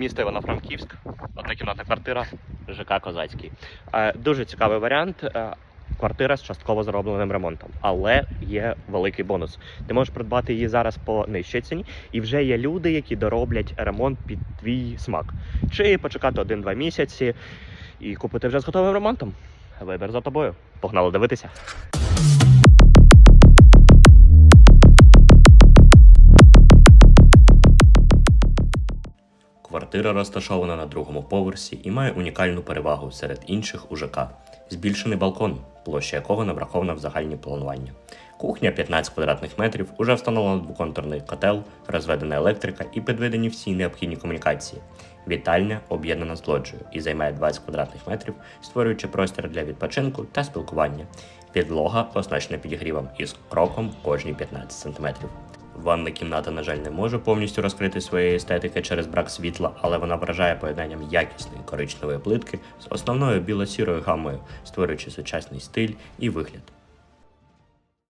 Місто Івано-Франківськ, однокімнатна квартира, ЖК Козацький. Е, Дуже цікавий варіант. Е, Квартира з частково зробленим ремонтом, але є великий бонус. Ти можеш придбати її зараз по нижчій ціні, і вже є люди, які дороблять ремонт під твій смак. Чи почекати один-два місяці і купити вже з готовим ремонтом. Вибір за тобою. Погнали дивитися. Квартира розташована на другому поверсі і має унікальну перевагу серед інших у ЖК. Збільшений балкон, площа якого не врахована в загальні планування. Кухня 15 квадратних метрів, уже встановлено двоконтурний котел, розведена електрика і підведені всі необхідні комунікації. Вітальня об'єднана з лоджією і займає 20 квадратних метрів, створюючи простір для відпочинку та спілкування. Підлога оснащена підігрівом із кроком кожні 15 см. Ванна кімната, на жаль, не може повністю розкрити своєї естетики через брак світла, але вона вражає поєднанням якісної коричневої плитки з основною біло-сірою гамою, створюючи сучасний стиль і вигляд.